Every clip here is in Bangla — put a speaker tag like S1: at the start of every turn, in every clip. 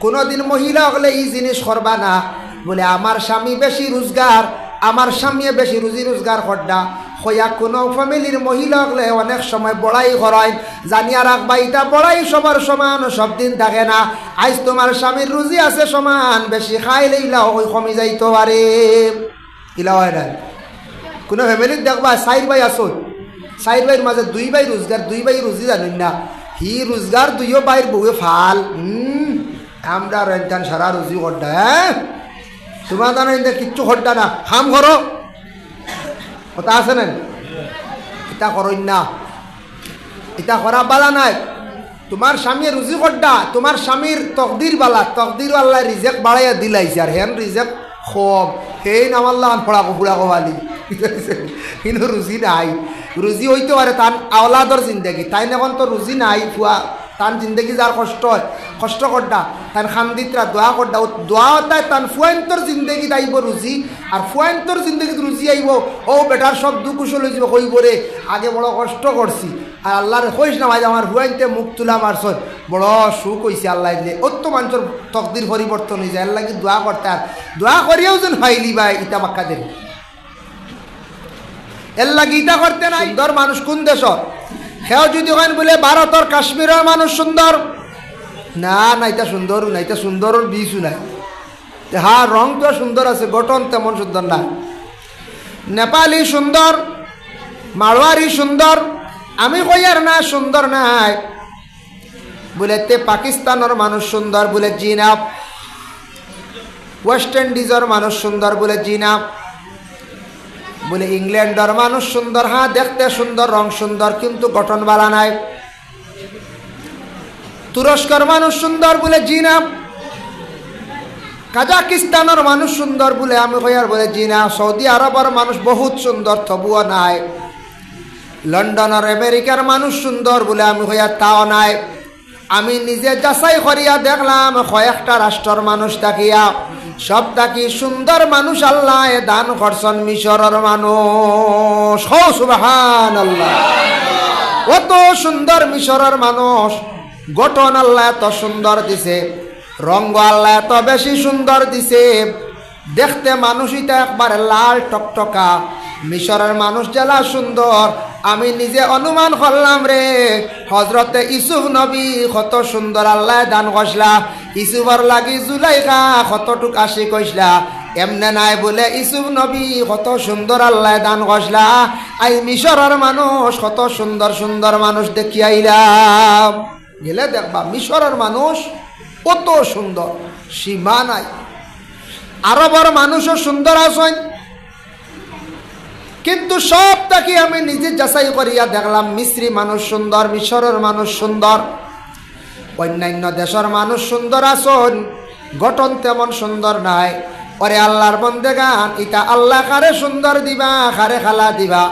S1: কোনোদিন মহিলা হলে এই জিনিস করবা না। বলে, আমার স্বামী বেশি রোজগার, আমার স্বামী বেশি রুজি রোজগার করডা। হইয়া কোনো ফ্যামিলির মহিলা হলে অনেক সময় বড়াই করায় জানিয়া রাখবা, এটা বড়াই সবার সমান, সব দিন থাকে না। আজ তোমার স্বামীর রুজি আছে সমান, বেশি খাইলে ইলাও ওই কমে যাইতে পারে। ইলাও হয় না? কোনো ফ্যামিলির দেখবা, চাইর ভাই আসো চাইর ভাইয়ের মাঝে দুই ভাই রোজগার, দুই ভাই রুজি জানেন না। হি রোজগার, দুইও ভাইয়ের বউয়ে ফাল হুম আমরা রেন্টান সারা রুজি করডা হ্যাঁ? তোমার জানো এতে কিচ্ছু করডা না। হাম করো। কথা আছে না? এটা করই না। এটা করা বালা নাই। তোমার স্বামী রুজি করডা তোমার স্বামীর তকদির বালা। তকদির আল্লাহ রিজেক্ট বাড়াইয়া দিলাইছে। আর হেন রিজেক্ট খব সেই নামাল্লা ফোড়া ফুড়া কবালি কিন্তু রুজি নাই। রুজি হইতে পারে তান আওলাদর জিন্দগি। তাই এখন তো রুজি নাই, ফুয়া তান জিন্দগি যার কষ্ট কষ্ট করডা তান খান্দিতরা দোয়া করডা দোয়া তাই তান ফুয়ান্তর জিন্দগিত আইব রুজি আর ফুয়ান্তর জিন্দগিত রুজি আইব ও বেটার সব দুঃখ কুশল হয়ে যাব কইব রে আগে বড় কষ্ট করছি আর আল্লাহর কইস না ভাই আমার ফুয়াইতে মুখ তুলা মারছন বড় সুখ হইছে আল্লাহ দিলে অত মানুষের তকদির পরিবর্তন হয়ে যায়, আল্লাহ কি দোয়া করতে আর দোয়া করিয়াও যেন ফাইলি ভাই ইটা বাক্কা দেন এর লাগি ইটা করতে নাই? সুন্দর মানুষ কোন দেশ সেও যদি হয় বলে, ভারতর কাশ্মীরের মানুষ সুন্দর? না না এটা সুন্দর না এটা সুন্দরের বীজও নাই। হ্যাঁ রং তো সুন্দর আছে, গঠন তেমন সুন্দর না। নেপালি সুন্দর মারোয়ারি সুন্দর, আমি কই আর না, সুন্দর নাই। বলে, তে পাকিস্তানের মানুষ সুন্দর, বলে জিনাব ওয়েস্ট ইন্ডিজের মানুষ সুন্দর, বলে জিনাব বলে, ইংল্যান্ডের মানুষ সুন্দর হ্যাঁ দেখতে সুন্দর, রং সুন্দর, কিন্তু গঠন বালা নাই। তুরস্কর মানুষ সুন্দর বলে জিনাব কাজাকিস্তানের মানুষ সুন্দর বলে, আমি কয়ার বলে জিনা সৌদি আরবের মানুষ বহুত সুন্দর, তবুও নাই। লন্ডনের আমেরিকার মানুষ সুন্দর বলে, আমি হইয়া তাও নাই। আমি নিজে যাচাই করিয়া দেখলাম, কয়েকটা রাষ্ট্রের মানুষ তাকিয়া সব তাকি সুন্দর মানুষ আল্লাহ? দান করছেন মিশরের মানুষ। সুবাহান আল্লাহ কত সুন্দর মিশরের মানুষ। গঠন আল্লাহ এত সুন্দর দিছে। রঙ্গ আল্লাহ এত বেশি সুন্দর দিছে। দেখতে মানুষইটা একবারে লাল টকটকা। মিশরের মানুষ জেলা সুন্দর। আমি নিজে অনুমান করলাম রে হজরতে ইসুফ নবী কত সুন্দর আল্লাহ দান কইসলা ইসুফর লাগি জুলাইকা কতটুক আসি কইসলা। এমনে নাই বলে ইসুফ নবী কত সুন্দর আল্লাহ দান কইসলা আই মিশরের মানুষ কত সুন্দর সুন্দর মানুষ দেখি আইলাম। গেলে দেখবা মিশরের মানুষ কত সুন্দর, সীমা নাই। আরবর মানুষও সুন্দর আছেন। কিন্তু সব তাকে আমি নিজে যাচাই করিয়া দেখলাম মিশ্রি মানুষ সুন্দর, মিশরের মানুষ সুন্দর। অন্যান্য দেশের মানুষ সুন্দর আসন গঠন তেমন সুন্দর নাই। ওরে আল্লাহর বন্দে গান ইটা আল্লাহ কারে সুন্দর দিবা, কারে খালা দিবা?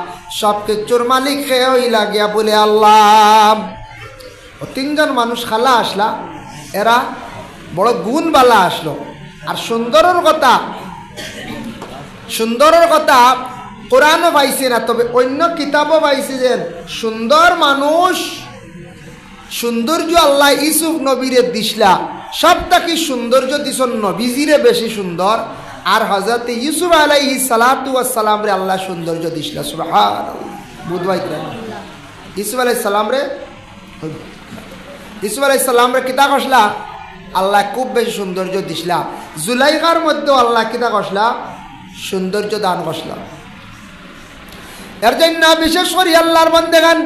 S1: সব কিছুর মালিক খেয়ে লাগিয়া বলে আল্লাহ। তিনজন মানুষ খালা আসলা, এরা বড় গুণবালা আসলো। আর সুন্দরের কথা সুন্দরের কথা কোরআনও পাইছে না, তবে অন্য কিতাবও পাইছে যে সুন্দর মানুষ সৌন্দর্য আল্লাহ ইসুফ নবীরে দিসলা। সব তাকি সৌন্দর্য দিস নবীজিরে বেশি সুন্দর? আর হজরত ইউসুফ আলাইহি সালাতু সালাম রে আল্লাহ সৌন্দর্য দিসলা সুবহান বুধবাই ইসুফ আলাই সালাম রে ইসুফ আলাই সালাম রে কিতা কসলা? আল্লাহ খুব বেশি সৌন্দর্য দিসলা। জুলাইকার মধ্যেও আল্লাহ কিতা কসলা? সৌন্দর্য দান কসলা। এর জন্য বিশেষ করে আল্লাহর বন্দেগান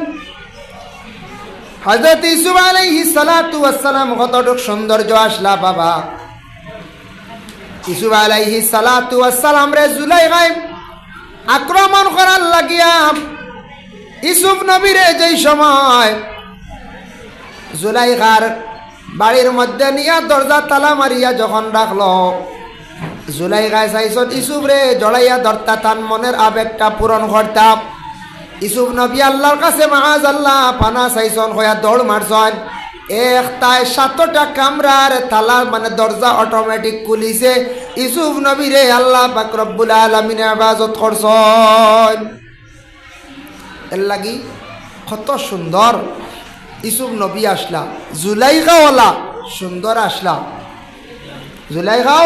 S1: হজরত ইসুফ আলাইহি সালাতু ওয়াসসালাম কতটুক সৌন্দর্য আসলা বাবা? ইসুফ আলাইহি সালাতু ওয়াসসালাম রে জুলাইখায় আক্রমণ করার লাগিয়া ইসুফ নবীরে যেই সময় জুলাইখার বাড়ির মধ্যে নিয়া দরজা তালা মারিয়া যখন রাখল জুলাই গায়ে চাইছত ইসুফ রে জড়াইয়া ধরতা তান মনের আবেগটা পূরণ করতাম। ইসুফ নবী আল্লাহর কাছে মাহাজ আল্লাহ পানা চাইছন, হইয়া দৌড় মারছন। এক তাই সাতটা কামরার তালা মানে দরজা অটোমেটিক খুলিছে। ইসুফ নবী রে, আল্লাহ পাক রব্বুল আলমিনে আবাজত করছন। এর লাগি কত সুন্দর ইসুফ নবী আসলা। জুলাইকাওয়ালা সুন্দর আসলা। জুলাই খাও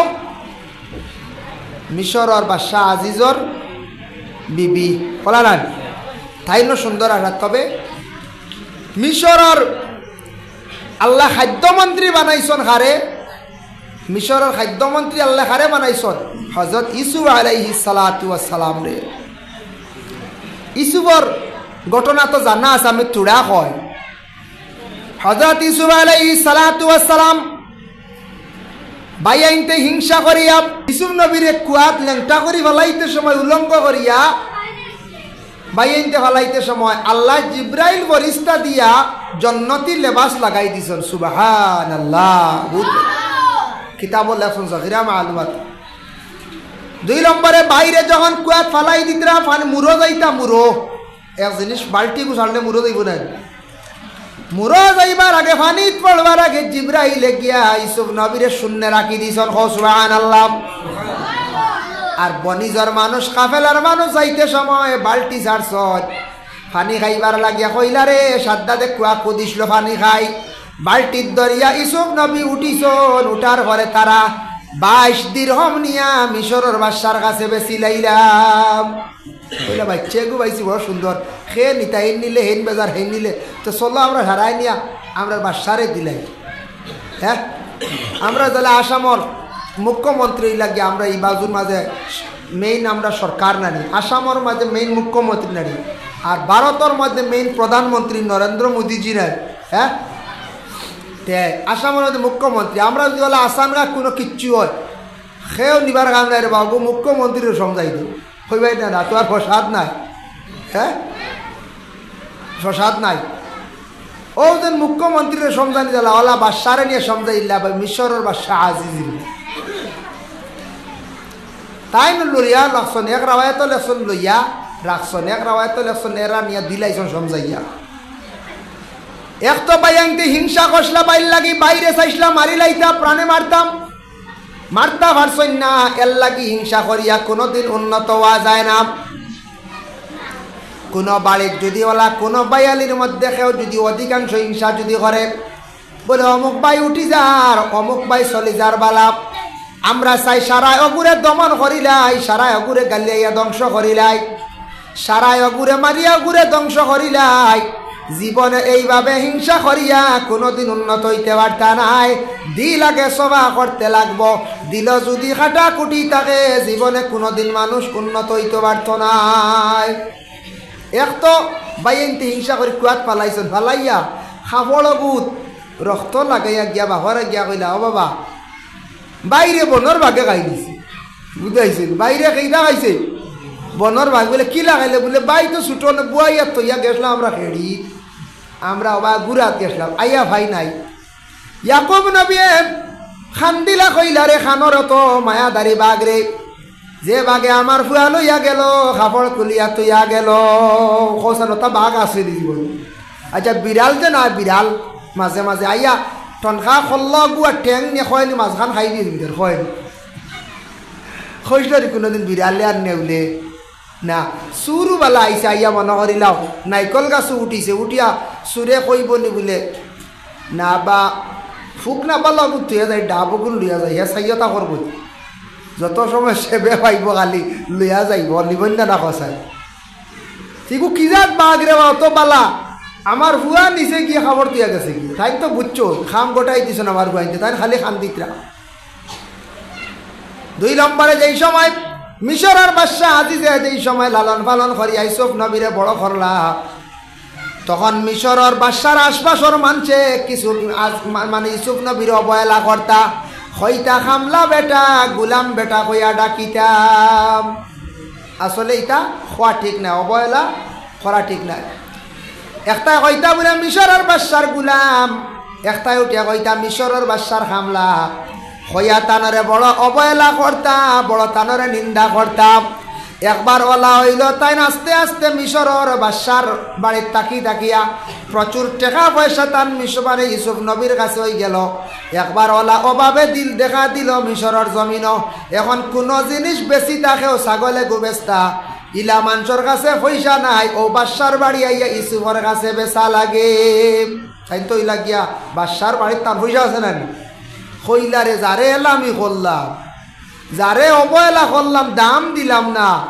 S1: মিশরর বাদশাহ আজিজর বিবি। কলারান তাই ন সুন্দর আঘাত। তবে মিশরর আল্লাহ খাদ্যমন্ত্রী বানাইছন হারে মিশরের খাদ্যমন্ত্রী আল্লাহ হারে বানাইছন? হজরত ইসুফ আলাইহি সালাতু সালাম রে। ইসুফর ঘটনা তো জানা আছে, আমি তুড়া কয় হজরত ইসুফ আলাইহি সালাম বাইয়াইনতে হিংসা করিয়া, ইসুফ নবীরে কুয়াত লেংটা করি ফেলাইতে সময় উলঙ্গ করিয়া বাইয়াইনতে ফেলাইতে সময় আল্লাহ জিব্রাইল বরিস্তা দিয়া জন্নতি লেবাস লাগাই দিছেন সুবাহান আল্লাহ কিতাব লেখন জহিরা মালুমাত। দুই নম্বরে, বাইরে যখন কুয়াত ফালাই দিতরা, ফানি মুরো যাইতা, মুরো। এক জিনিস বাল্টি গুছাড়লে মুরো যাইব না। মুরো যাইবার আগে ফানিত পড়বার আগে জিব্রাইলে গিয়া ইসুফ নবীরে শূন্য রাখি দিছন হসবান আল্লাহ আর বনিজর মানুষ, কাফেলার মানুষ যাইতে সময় বাল্টি ছাড়ছত ফানি খাইবার লাগিয়া কইলা রে সাদ্দাতে কুয়া কুদিছিল ফানি খাই। বাল্টির দরিয়া ইসুফ নবী উঠিছন উঠার পরে তারা বাইশ দিরহম নিয়া মিশরের বাসার কাছে বেশি লাইলাম। কইলা বাচ্চা গু বাইছি বড় সুন্দর। খে নিতা, হেন নিলে, হেন বেজার, হেন নিলে। তো চলো আমরা হারাই নিয়া, আমরা বাসারে দিলাই। হ্যাঁ? আমরা তাহলে আসামর মুখ্যমন্ত্রী লাগে আমরা এই বাজুর মাঝে মেইন আমরা সরকার নানি, আসামর মাঝে মেইন মুখ্যমন্ত্রী নানি, আর ভারতের মধ্যে মেইন প্রধানমন্ত্রী নরেন্দ্র মোদীজি নাই হ্যাঁ? তে আসামের মধ্যে মুখ্যমন্ত্রী, আমরা যদি বলে আসামরা কোনো কিচ্ছু হয়, সেও নিবার কাম নাই রে বাবু মুখ্যমন্ত্রীর সমজাই দিও হইবাই না তো আর প্রসাদ নাই হ্যাঁ? প্রসাদ নাই। ও যেন মুখ্যমন্ত্রীর সমজানি দিলা ওলা বাদশারে নিয়ে সমজাইলা বা মিশরের বাদশাহ আজিজ তাই ন লইয়া লাগছন এক রাওয়ায়ত লেখছন লইয়া রাখছন এক রাওয়ায়ত লেখছন এরা নিয়ে দিলাইছন সমজাইয়া এক তো বাইয়াংতে হিংসা কষলা বাইর লাগি বাইরে চাইছিলাম মারি লাইতা প্রাণে মারতাম মারতা পারছই না এর লাগি হিংসা করিয়া কোনোদিন উন্নত হওয়া যায় না কোনো বাড়ির যদি ওলা কোনো বাইয়ালির মধ্যে কেউ যদি অধিকাংশ হিংসা যদি করে বলে অমুক বাই উঠি যার অমুক বাই চলি যার বালা আমরা চাই সারায় অগুরে দমন করিলাই, সারায় অগুরে গালিয়াইয়া ধ্বংস করিলাই, সারায় অগুরে মারিয়া অগুরে ধ্বংস করিলাই। জীবনে এইভাবে হিংসা করিয়া কোনোদিন উন্নত হইতে পারতা নাই। দিল আগে সভা করতে লাগবো, দিল যদি খাটা কুটি থাকে, জীবনে কোনোদিন মানুষ উন্নত হইতে পারত নাই। এক তো বাইনতে হিংসা করে কুয়াত পালাইছেন পালাইয়া খাবড় বুত রক্ত লাগাইয়া গিয়া বাহরে গিয়া কইলা, ও বাবা বাইরে বনর ভাগে খাই দিছে। বুঝাইছেন? বাইরে কেইটা খাইছে বনর ভাগ বলে, কি লাগাইলে? বলে, বাই তো ছুটো বুয়াইয়া তো ইয়া গেছিলাম আমরা খেড়ি। আমরা বা গুড়াত গেছিলাম আইয়া ভাই নাই। ইয়াকুব নবীয়ে খান্দিলা কইলা রে, খানর তো মায়াদারি বাঘ রে। যে বাঘে আমার ফুয়া লইয়া গেল খাপড় কুলিয়া তুইয়া গেল, কৌশলতা বাঘ আছে দিব আচ্ছা বিড়াল যে না, বিড়াল মাঝে মাঝে আইয়া টনকা খল্ল গুয়া ঠেং নিয়ে খয়নি মাঝখান খাই দিয়ে দিবি খয়নি খৈসলারি কোনোদিন বিড়ালে আর নেউলে না সুরু বালা আইসে আইয়া মনে করিলাও নাইকল গাছও উঠিছে উঠিয়া সুরে কইব নি বোলে না বা ফুক না পালা থুয়া যায় ডাবগুন লইয়া যায় হে চাইয়তা করব যত সময় সেবে পাইব খালি লইয়া যাইব নিবন্য না খসাই ঠিকু কি যাত বাঘ রে অত বালা আমার হুয়া নিচে গিয়ে খাবার দিয়া গেছে কি? তাই তো বুঝছ, খাম গোটাই দিছেন আমার হুয়াইতে তাই খালি খান দিতরা দুই নম্বরে যেই সময় মিশরের বাদশাহ আজিজে যেই সময় লালন পালন করি, আইসফ নবীরে বড় করলা। তখন মিশরের বাদশার আশপাশর মানছে কিছু আজ- মানে ইসুফ নবীর অবহেলা কর্তা, হইতা খামলা বেটা, গুলাম বেটা কইয়া ডাকিতাম। আসলে এটা খোয়া ঠিক নাই, অবহেলা করা ঠিক নাই। একটা কইতা বলে মিশরের বাদশার গুলাম, একটাই উঠিয়া কইতা মিশরের বাদশার হামলা। হইয়া তানরে বড় অবহেলা করতা, বড় তানরে নিন্দা করতাম একবার ওলা হইল তাই আস্তে আস্তে মিশরের বাদশার বাড়ির তাকি তাকিয়া প্রচুর টাকা পয়সা তান মিশবারে ইসুফ নবীর কাছে হয়ে গেল। একবার ওলা অভাবে দিল দেখা দিল মিশরের জমিন এখন কোনো জিনিস বেশি থাকেও ছাগলে গুবেস্তা। ইলা মানুষের কাছে পয়সা নাই, ও বাদশার বাড়ি আইয়া ইসুফের কাছে বেচা লাগে। তাই তো ইলা গিয়া বাদশার বাড়ির তার পয়সা আছে না? হইলারে যারে এলামি করলাম, যারে অবহেলা করলাম, দাম দিলাম না।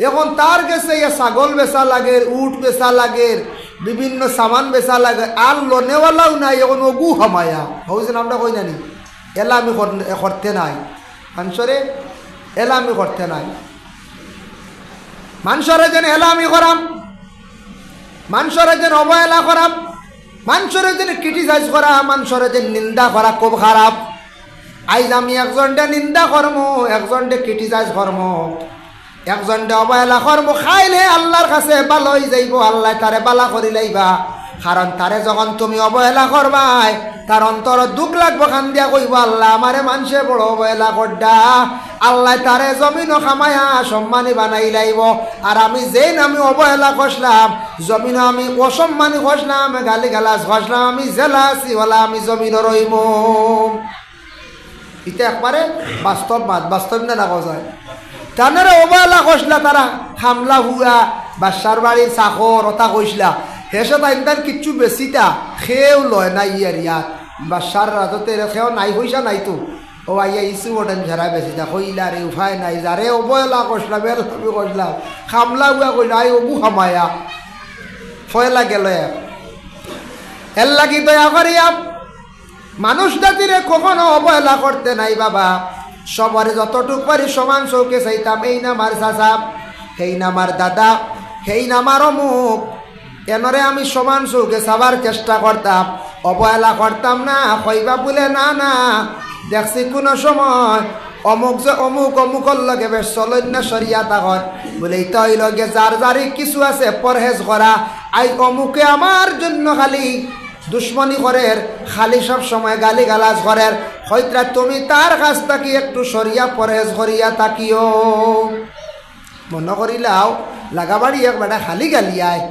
S1: এখন তার কাছে ইয়া ছাগল বেচা লাগে, উট বেচা লাগে, বিভিন্ন সামান বেচা লাগে, আর লোনেওয়ালাও নাই, এখন অগু হমায়া। হয়েছে নামটা কই জানি? এলামি কর- করতে নাই। মানুষরে এলামি করতে নাই। মানুষরে যেন এলামি করাম, মানুষরে যেন অবহেলা করাম, মানুষরে যেন ক্রিটিসাইজ করা, মানুষরে যেন নিন্দা করা খুব খারাপ। আইজ আমি একজনটা নিন্দা কর্ম একজনটা ক্রিটিসাইজ একজন একজনটা অবহেলা করম, খাইলে আল্লাহর কাছে ভালো যাইব, আল্লাহ তারে বালা করি লাইবা কারণ তারে যখন তুমি অবহেলা করবাই, তার অন্তর দুঃখ লাগবো খান দিয়া কইব, আল্লাহ আমারে মানুষে বড় অবহেলা করডা। আল্লাহ তারে জমিন খামায়া সম্মানী বানাই লাইব। আর আমি যেই আমি অবহেলা করলাম জমিন আমি অসম্মানী খসলাম গালি গালাজ খসলাম, আমি জেলা আছি আমি জমিন রইম। এটা একবারে বাস্তব বাস্তব না দেখা যায়। তানারা অবহেলা কইসলা তারা হামলা হুয়া, বাসার বাড়ির চাকর ওটা কইসলা হেসে তাই তার কিচ্ছু বেশিটা খেয়েও লয় না ইয়ার ইয়াত। বাসার রাজতে খেয়েও নাই পয়সা নাই তো। ও আইয়া ইসু ওটেন ঝেরা বেশি তা কইলা রে উপায় নাই যারে অবহেলা কইসলাম এর আমি কইসলাম হামলা হুয়া কইলা আই, অবু হামায়া। ফয়লা গেল এর লাগি দয়া করিয়া মানুষ জাতিরে কখনো অবহেলা করতে নাই বাবা। সবারে যতটুক পারি সমান চৌকে চাইতাম, এই নামার চাচাব সেই নামার দাদা, সেই নামার অমুক। এনরে আমি সমান চৌকে চাবার চেষ্টা করতাম, অবহেলা করতাম না কইবা বলে না না। দেখছি কোনো সময় অমুক যে অমুক অমুকর লগে বেশ চলন্য সরিয়া তাকত বলে তৈ লগে যার যারি কিছু আছে পরহেজ করা আই অমুকে আমার জন্য খালি দুশ্মনী করের খালি সব সময় গালি গালাজ করের হয়তো তুমি তার কাছ থাকি একটু সরিয়া পরহেজ করিয়া তাকিও মনে করিলাও লাগাবাড়ি এক খালি গালিয়ায়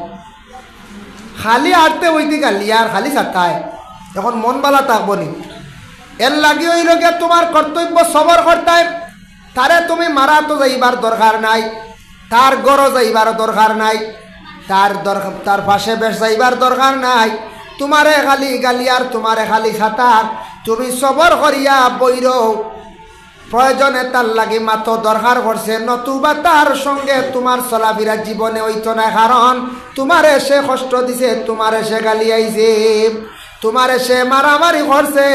S1: খালি আটতে ওইতে গালিয়ার খালি চাটায় এখন মন বালা থাকব নি। এর লাগি হইল গিয়া তোমার কর্তব্য সবর করতায়। তারে তুমি মারা তো যাইবার দরকার নাই, তার গড় যাইবার দরকার নাই, তার দরকার তার পাশে বেশ যাইবার দরকার নাই। তোমারে খালি গালিয়ার তোমারে খালি খাতার তুমি সবর করিয়া বৈর প্রয়োজনে তার লাগে মাত্র দরকার করছে নতুবা তার সঙ্গে তোমার চলাফেরা জীবনে হইতো না, কারণ তোমারে সে কষ্ট দিছে, তোমারে সে গালি আইছে। তোমারে সে মারামারি করছে,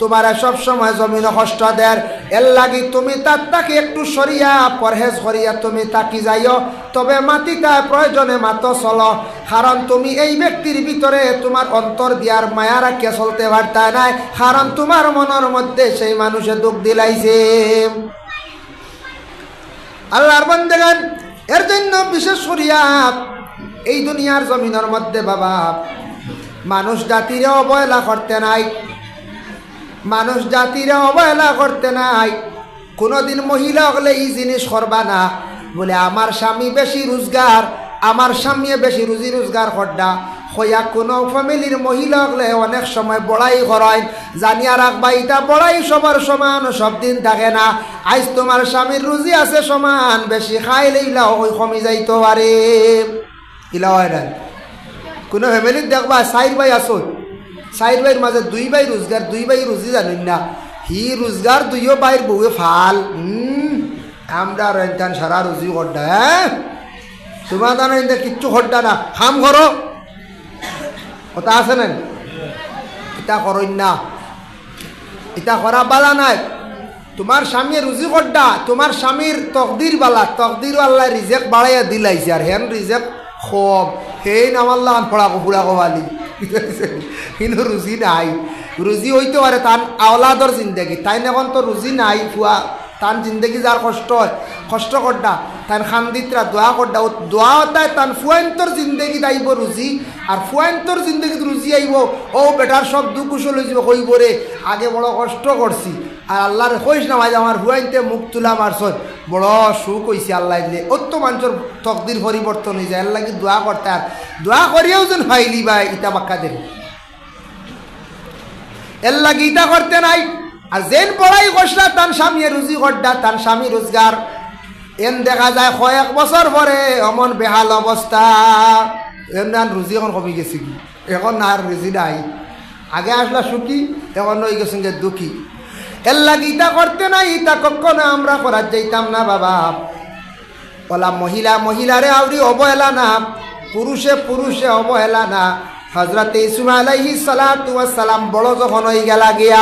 S1: তোমারে সব সময় জমিন কষ্ট দেয় এর লাগি তুমি তার তাকে একটু সরিয়া, পরহেজ করিয়া তুমি তাকি যাইও। তবে মাটিটা প্রয়োজনে মাত চল, কারণ তুমি এই ব্যক্তির ভিতরে তোমার অন্তর দিয়ার মায়া রাখিয়া চলতে পারতা নাই, কারণ তোমার মনের মধ্যে সেই মানুষে দুঃখ দিলাইছে। আল্লাহর বন্দেগান এর জন্য বিশেষ করিয়া এই দুনিয়ার জমিনের মধ্যে বাবা মানুষ জাতিরে অবহেলা করতে নাই। মানুষ জাতিরে অবহেলা করতে নাই। কোনোদিন মহিলা হলে এই জিনিস করবা না। বলে, আমার স্বামী বেশি রোজগার, আমার স্বামী বেশি রুজি রোজগার করডা। হইয়া কোনো ফ্যামিলির মহিলা হলে অনেক সময় বড়াই করায় জানিয়া রাখবা ইটা বড়াই সবার সমান, সব দিন থাকে না। আজ তোমার স্বামীর রুজি আছে সমান, বেশি খাইলে ইলাও ওই কমি যাইতে পারে ইলা হয় না কোনো ফ্যামিলিত দেখবা চাইর ভাই আসো চাইর ভাইয়ের মাঝে দুই ভাই রোজগার দুই ভাই রুজি জানেন না। হি রোজগার দুইও ভাইয়ের বউয়ে ফাল আমরা এনটান সারা রুজি করডা হ্যাঁ তোমার দানা কিচ্ছু করডা না। খাম করো কথা আছে না? এটা করইন না। এটা করা বালা নাই। তোমার স্বামী রুজি করডা তোমার স্বামীর তকদির বালা। তকদির আল্লাহ রিজেক বাড়াইয়া দিলাইছে আর হেন রিজেক খব সেই নামাল্লা ফড়া কুকুরা কবালি কিন্তু রুজি নাই। রুজি হইতে পারে তান আওলাদর জিন্দগি। তাই এখন তো রুজি নাই, ফুয়া। তান জিন্দগি যার কষ্ট কষ্ট করডা তান খান্দিতরা দোয়া করডা ও দোয়া তাই তান ফুয়ান্তর জিন্দগিত আইব রুজি আর ফুয়ান্তর জিন্দগিত রুজি আইব ও বেটার সব দুঃখ কুশল যাব কইব রে আগে বড় কষ্ট করছি আর আল্লাহর কইস না ভাই আমার হুয়াইনতে মুখ তুলা মারছত। বড় সুখ হইছে আল্লাহ দিলে। অত মানুষের তকদির পরিবর্তন হয়ে যায় আল্লাহ কি দোয়া করতে আর? দোয়া করিয়াও যেন ভাইলি ভাই ইটা বাক্কা দেন। এর লাগে ইটা করতে নাই? আর যেন পড়াই কষলা তান স্বামী রুজি করডা তান স্বামী রোজগার। এন দেখা যায় কয়েক বছর পরে অমন বেহাল অবস্থা। এমন রুজি এখন কমে গেছে কি? এখন আর রুজি নাই। আগে আসলা সুখী, এখন হয়ে গেছেন যে দুঃখী। এর লাগি ইটা করতে না ইটা কখনো আমরা করার যাইতাম না বাবা। বলা, মহিলা, মহিলারে আউরি অবহেলা না, পুরুষে পুরুষে অবহেলা না। হজরত ইসুম আলাইহি সালাম বড় যখন হয়ে গেলা গিয়া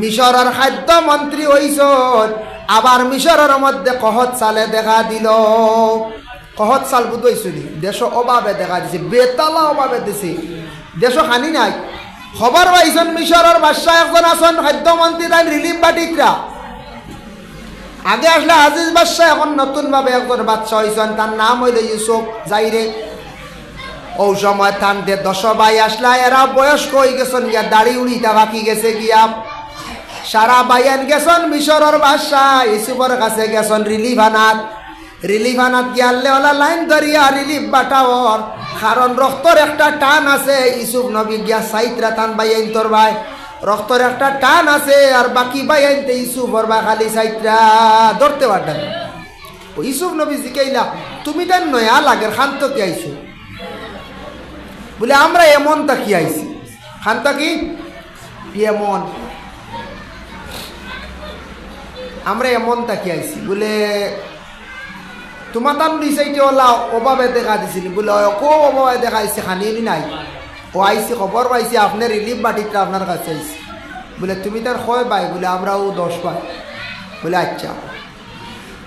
S1: মিশরের খাদ্য মন্ত্রী হইছ আবার মিশরের মধ্যে কহত সালে দেখা দিল। কহত সাল বুঝাইছুনি? দেশ অভাবে দেখা দিছে, বেতালা অভাবে দিছে। দেশ হানি নাই। খবর পাইছেন মিশরের বাদশাহ একজন আছেন খাদ্যমন্ত্রী তাই রিলিফ বাটিকরা। আগে আসলে আজিজ বাদশাহ, এখন নতুন ভাবে একজন বাদশাহ হয়েছেন তার নাম হইল ইউসুফ যাইরে ও সময় থানতে দশ ভাই আসলা, এরা বয়স্ক হয়ে গেছেন গিয়া, দাড়ি উড়িটা বাকি গেছে গিয়া। সারা বাইয়ান গেছেন মিশরের বাদশাহ, ইউসুফের কাছে গেছেন রিলিফ আনাত রিলিফ আনাত গিয়ালে ওলা লাইন ধরিয়া রিলিফ বাটাওর কারণ রক্তর একটা টান আছে ইসুফ নবী গিয়া সাইতরা টান বাইয়াইন তোর ভাই। রক্তর একটা টান আছে, আর বাকি বাইয়াইনতে ইসুফর বা খালি সাইতরা ধরতে পারতেন। ও ইসুফ নবী জিকাইলা, তুমি তার নয়া লাগের খান্ত কি আইছো? বলে, আমরা এমন তাকি আইছি? খান্ত কি? এমন। আমরা এমন তাকি আইছি? বলে তোমার তার নিচাইতে ওলা, অভাবে দেখা দিছিল। বলে কো অভাবে দেখা আইছে খানি নাই। ও আইসি খবর পাইছি আপনার রিলিফ বাটিটা আপনার কাছে আইসি বলে, তুমি তার হয় পাই, বলে আমরাও দশ পাই। বলে আচ্ছা।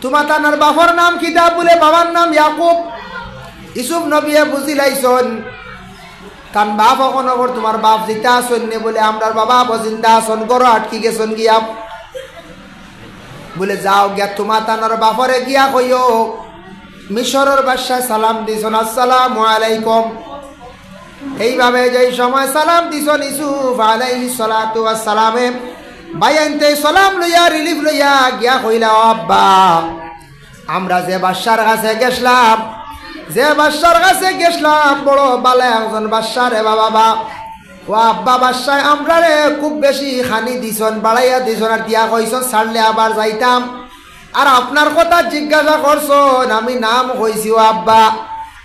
S1: তোমার তার বাবার নাম কিতা বলে, বাবার নাম ইয়াকুব। ইসুফ নবিয়ে বুঝিলাইছন তার বাপ এখন ওপর তোমার বাপ জিতা আসন নে বলে আমরার বাবা বজিন্দা আসন গরো আটকি গেছন গিয়া বলে যাও গিয়া তোমার তানার বাপরে গিয়া কইও। মিশরের বাদশাহ সালাম দিছন আসসালামু আলাইকুম। এইভাবে যেই সময় সালাম দিছন ইসুফ আলাইহি সালাতু সালামে বাইনতে সালাম লইয়া, রিলিফ লইয়া গিয়া কইলা আব্বা। আমরা যে বাদশার কাছে গেছলাম, যে বাদশার কাছে গেছলাম, বড় বালে একজন বাদশা রে বাবা। ও আব্বা বাদশায় আমরা রে খুব বেশি খানি দিছন বাড়াইয়া দিছন আর দিয়া কইছন, ছাড়লে আবার যাইতাম। আর আপনার কথা জিজ্ঞাসা করছন, আমি নাম কইছি আব্বা।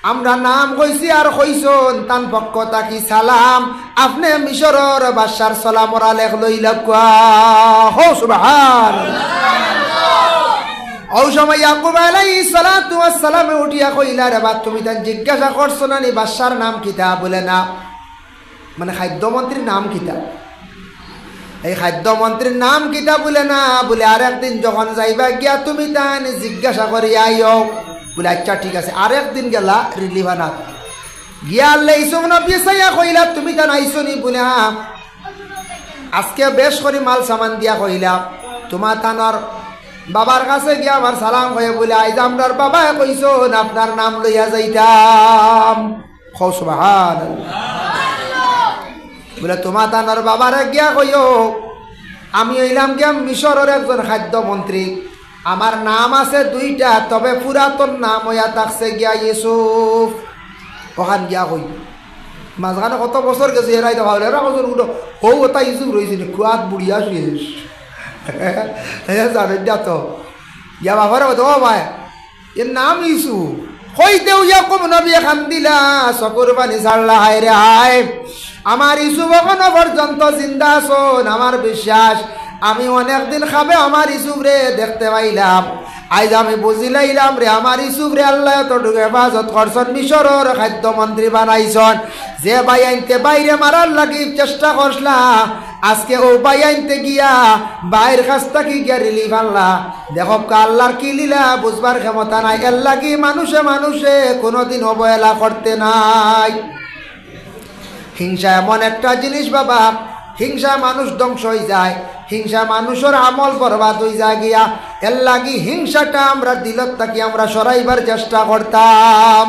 S1: আমরা নাম কইছি আর কইছন, তান পক্ষ তাকি সালাম। আপনি মিশরের বাদশার সালামর আলেখ লইলা হো, সুবহান। ও সময় ইয়াকুব আলাইহিস সালাতু ওয়াস সালামে উঠিয়া কইলা, রে বা তুমি তান জিজ্ঞাসা করছ না নি, বাদশার নাম কিতা? বলে, না। মানে খাদ্যমন্ত্রীর নাম কিতা? এই খাদ্যমন্ত্রীর নাম কিতা বলে না? বলে আর একদিন যখন যাইবা গিয়া তুমি তান জিজ্ঞাসা করি আইও। বলে আচ্ছা ঠিক আছে। আর একদিন গেলা রিলিভানাত গিয়া আল্লে ইসুম নবী সাইয়া কইলা, তুমি তান আইসো নি বলে, হা, আজকে বেশ করে মাল সামান দিয়া কইলা। তোমার তানর বাবার কাছে গিয়া আমার সালাম হয়ে বলে, আইজ আমরার বাবা কইসন, আপনার নাম লইয়া যাইতাম। খৌ সুবহানাল্লাহ। বলে, তোমার তানার বাবারে গিয়া কইও, আমি হইলাম গিয়া মিশরের একজন খাদ্যমন্ত্রী। আমার নাম আছে দুইটা, তবে পুরাতন নাম হইয়া থাকছে গিয়া ইউসুফ। ওখান গিয়া কই? মাঝখানে কত বছর গেছে এরাই তো ভাবলে এরা বছর উঠো হৌ ওটা ইউসুফ রয়েছে খুয়াত বুড়িয়া শুয়েছিস জানেন যা তো। ইয়া বাবারে ভাই এর নাম ইউসুফ। হইতেও ইয়াকুব নবী খান দিলা চকুর পানি ছাড়লা হায় রে হায় আমার ইসুফ এখনও পর্যন্ত জিন্দা আছেন আমার বিশ্বাস। আমি অনেক দিন খাবে আমার ইসুফ রে দেখতে পাইলাম। আইজ আমি বুঝিলাইলাম রে আমার ইসুফ রে আল্লাহ এতটুকু হেফাজত করছেন, মিশরের খাদ্যমন্ত্রী বানাইছন। যে বাই আনতে বাইরে মারার লাগি চেষ্টা করছলা, আজকে ও বাই আনতে গিয়া বাইরের কাছ থেকে গিয়া রিলিফ আনলা। দেখো আল্লাহর কি লীলা, বুঝবার ক্ষমতা নাই। এর লাগি মানুষে মানুষে কোনোদিন অবহেলা করতে নাই। হিংসা এমন একটা জিনিস বাবা, হিংসা মানুষ ধ্বংস হয়ে যায়, হিংসা মানুষের আমল বরবাদ হয়ে যায় গিয়া, এর লাগি হিংসাটা আমরা দিলত থাকি আমরা সরাইবার চেষ্টা করতাম।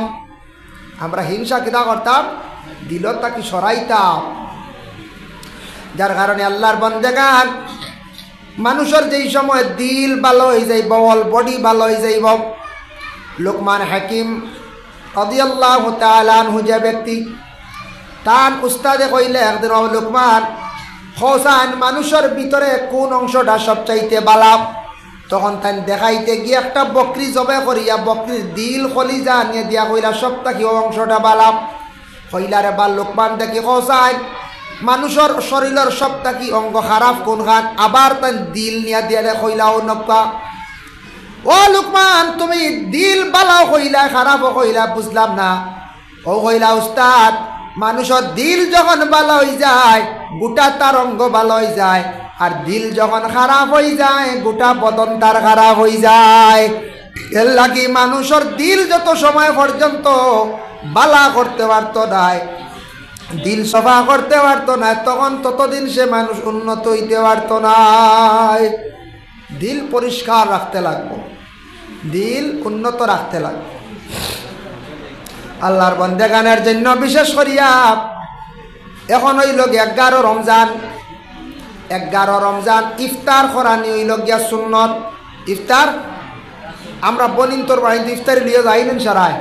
S1: আমরা হিংসা কিনা করতাম? দিলত তাকি সরাইতাম। যার কারণে আল্লাহর বন্দেগান মানুষের যেই সময় দিল ভালো হয়ে যাইব অল বডি ভালো হয়ে যাইব, লোকমান হাকিম কদিয়াল্লাহ তালানহু যে ব্যক্তি তান উস্তাদে কইলে একদিন ও লোকমান হোসান মানুষের ভিতরে কোন অংশটা সবচাইতে বালাম তখন তাই দেখাইতে গিয়ে একটা বকরি জবে করিয়া বকরির দিল কলিজা নিয়ে দিয়া কইলা সব থাকি ও অংশটা বালাম কইলারে বা লোকমান, দেখি হোসান মানুষের শরীরের সবটা কি অঙ্গ খারাপ কোন খান আবার তাই দিল নিয়া দিয়ালে কইলাও নকা ও লুকমান, তুমি দিল বালাও কইলা, খারাপও কইলা, বুঝলাম না। ও কইলা, উস্তাদ মানুষের দিল যখন ভালো হয়ে যায়, গোটা তার অঙ্গ ভালো হয়ে যায়। আর দিল যখন খারাপ হয়ে যায়, গোটা বদন তার খারাপ হয়ে যায়। এর লাগি মানুষের দিল যত সময় পর্যন্ত বালা করতে পারত নাই। দিল সফা করতে পারতো না তখন ততদিন সে মানুষ উন্নত হইতে পারতো নাই। দিল পরিষ্কার রাখতে লাগবো। দিল উন্নত রাখতে লাগবে। আল্লাহর বন্দেগানের জন্য বিশেষ করিয়া। এখন হইল গিয়া এগারো রমজান এগারো রমজান, ইফতার করানি হইল গিয়া সুন্নত। ইফতার? আমরা বনিন তোর বাড়িতে ইফতারি লিয়ে যাইলেন সারায়।